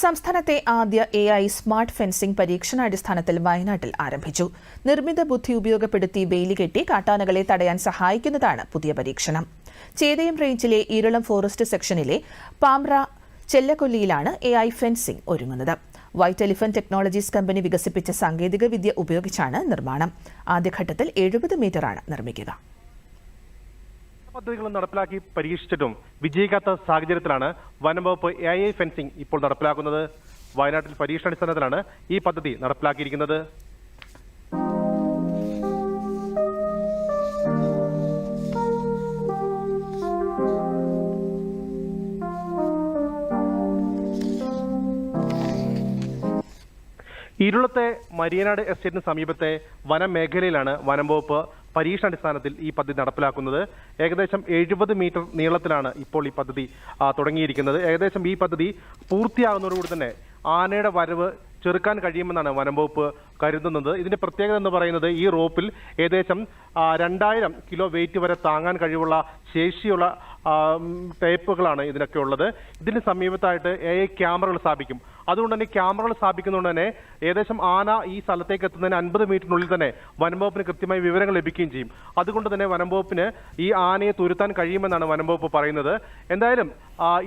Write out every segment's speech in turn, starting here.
സംസ്ഥാനത്തെ ആദ്യ A I smart fencing പരീക്ഷണാടിസ്ഥാനത്തിൽ വയനാട്ടിൽ ആരംഭിച്ചു. നിർമ്മിത ബുദ്ധി ഉപയോഗപ്പെടുത്തി വേലി കെട്ടി കാട്ടാനകളെ തടയാൻ സഹായിക്കുന്നതാണ് പുതിയ പരീക്ഷണം. ചേതയം റേഞ്ചിലെ ഈരളം ഫോറസ്റ്റ് സെക്ഷനിലെ പാമ്പ്ര ചെല്ലക്കൊല്ലിയിലാണ് എ ഐ ഫെൻസിംഗ് ഒരുങ്ങുന്നത്. വൈറ്റ് എലിഫന്റ് ടെക്നോളജീസ് കമ്പനി വികസിപ്പിച്ച സാങ്കേതിക വിദ്യ ഉപയോഗിച്ചാണ് നിർമ്മാണം. ആദ്യഘട്ടത്തിൽ എഴുപത് മീറ്ററാണ് നിർമ്മിക്കുക. പദ്ധതികൾ നടപ്പിലാക്കി പരീക്ഷിച്ചിട്ടും വിജയിക്കാത്ത സാഹചര്യത്തിലാണ് വനംവകുപ്പ് എ ഐ ഫെൻസിംഗ് ഇപ്പോൾ നടപ്പിലാക്കുന്നത്. വയനാട്ടിൽ പരീക്ഷണാടിസ്ഥാനത്തിലാണ് ഈ പദ്ധതി നടപ്പിലാക്കിയിരിക്കുന്നത്. ഇരുളത്തെ മരിയനാട് എസ്റ്റേറ്റിന് സമീപത്തെ വനമേഖലയിലാണ് വനം വകുപ്പ് പരീക്ഷണാടിസ്ഥാനത്തിൽ ഈ പദ്ധതി നടപ്പിലാക്കുന്നത്. ഏകദേശം എഴുപത് മീറ്റർ നീളത്തിലാണ് ഇപ്പോൾ ഈ പദ്ധതി തുടങ്ങിയിരിക്കുന്നത്. ഏകദേശം ഈ പദ്ധതി പൂർത്തിയാകുന്നതോടുകൂടി തന്നെ ആനയുടെ വരവ് ചെറുക്കാൻ കഴിയുമെന്നാണ് വനം വകുപ്പ് കരുതുന്നത്. ഇതിന്റെ പ്രത്യേകത എന്ന് പറയുന്നത് ഈ റോപ്പിൽ ഏകദേശം രണ്ടായിരം കിലോ വെയിറ്റ് വരെ താങ്ങാൻ കഴിവുള്ള ശേഷിയുള്ള ടൈപ്പുകളാണ് ഇതിനൊക്കെ ഉള്ളത്. ഇതിന് സമീപത്തായിട്ട് എ ഐ ക്യാമറകൾ സ്ഥാപിക്കും. അതുകൊണ്ട് തന്നെ ക്യാമറകൾ സ്ഥാപിക്കുന്നതുകൊണ്ട് തന്നെ ഏകദേശം ആന ഈ സ്ഥലത്തേക്ക് എത്തുന്നതിന് അൻപത് മീറ്ററിനുള്ളിൽ തന്നെ വനംവകുപ്പിന് കൃത്യമായി വിവരങ്ങൾ ലഭിക്കുകയും ചെയ്യും. അതുകൊണ്ട് തന്നെ വനംവകുപ്പിന് ഈ ആനയെ തുരുത്താൻ കഴിയുമെന്നാണ് വനംവകുപ്പ് പറയുന്നത്. എന്തായാലും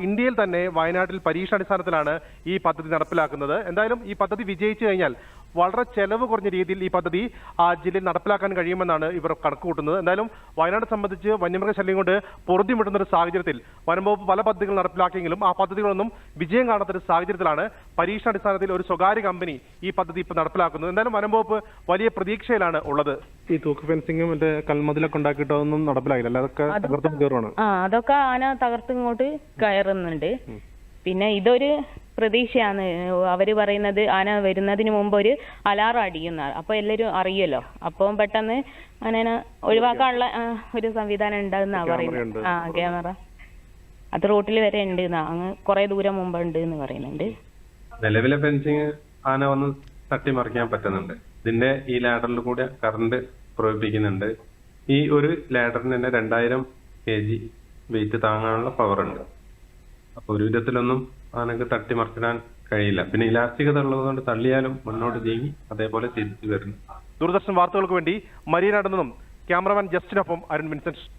ഇന്ത്യയിൽ തന്നെ വയനാട്ടിൽ പരീക്ഷണാടിസ്ഥാനത്തിലാണ് ഈ പദ്ധതി നടപ്പിലാക്കുന്നത്. എന്തായാലും ഈ പദ്ധതി വിജയിച്ചു കഴിഞ്ഞാൽ വളരെ ചെലവ് കുറഞ്ഞ രീതിയിൽ ഈ പദ്ധതി ആ ജില്ലയിൽ നടപ്പിലാക്കാൻ കഴിയുമെന്നാണ് ഇവർ കണക്ക് കൂട്ടുന്നത് എന്തായാലും വയനാട് സംബന്ധിച്ച് വന്യമൃഗശല്യം കൊണ്ട് പൊറുതി വിടുന്ന ഒരു സാഹചര്യത്തിൽ വനംവകുപ്പ് പല പദ്ധതികൾ നടപ്പിലാക്കിയെങ്കിലും ആ പദ്ധതികളൊന്നും വിജയം കാണാത്ത ഒരു സാഹചര്യത്തിലാണ് പരീക്ഷണാടിസ്ഥാനത്തിൽ ഒരു സ്വകാര്യ കമ്പനി ഈ പദ്ധതി ഇപ്പോൾ നടപ്പിലാക്കുന്നത്. എന്തായാലും വനംവകുപ്പ് വലിയ പ്രതീക്ഷയിലാണ് ഉള്ളത്. ഈ തൂക്ക് ഫെൻസിങ്ങും മറ്റേ കൽമതിലൊക്കെ ഉണ്ടാക്കിയിട്ടൊന്നും നടപ്പിലായില്ല. അതൊക്കെ തകർത്തും കയറുവാണ് അതൊക്കെ ആന തകർത്ത് ഇങ്ങോട്ട് കയറുന്നുണ്ട്. പിന്നെ ഇതൊരു പ്രതീക്ഷയാണ്. അവർ പറയുന്നത് ആന വരുന്നതിന് മുമ്പ് ഒരു അലാറം അടിക്കുന്ന അപ്പോൾ എല്ലാരും അറിയുമല്ലോ അപ്പം പെട്ടെന്ന് ആനനെ ഒഴിവാക്കാനുള്ള ഒരു സംവിധാനം ഉണ്ടെന്നാ പറയുന്നത്. ആ ക്യാമറ അത് റോട്ടിൽ വരെ ഉണ്ട് എന്നാ അങ്ങ് കുറെ ദൂരം മുമ്പ് ഉണ്ട് എന്ന് പറയുന്നുണ്ട്. നിലവിലെ ഫെൻസിങ് ആന വന്ന് തട്ടിമറിക്കാൻ പറ്റുന്നുണ്ട്. ഇതിന്റെ ഈ ലാഡറിൽ കൂടെ കറണ്ട് പ്രവർത്തിക്കുന്നുണ്ട് ഈ ഒരു ലാഡറിന് തന്നെ രണ്ടായിരം കെ ജി വെയിറ്റ് താങ്ങാനുള്ള പവർ ഉണ്ട്. ഒരു വിധത്തിലൊന്നും ആനക്ക് തട്ടിമറിച്ചിടാൻ കഴിയില്ല. പിന്നെ ഇലാസ്റ്റികത ഉള്ളതുകൊണ്ട് തള്ളിയാലും മുന്നോട്ട് നീങ്ങി അതേപോലെ തിരിച്ചു വരുന്നു. ദൂരദർശൻ വാർത്തകൾക്ക് വേണ്ടി മരിയനാട് നിന്നും ക്യാമറമാൻ ജസ്റ്റിനൊപ്പം അരുൺ വിൻസെന്റ്.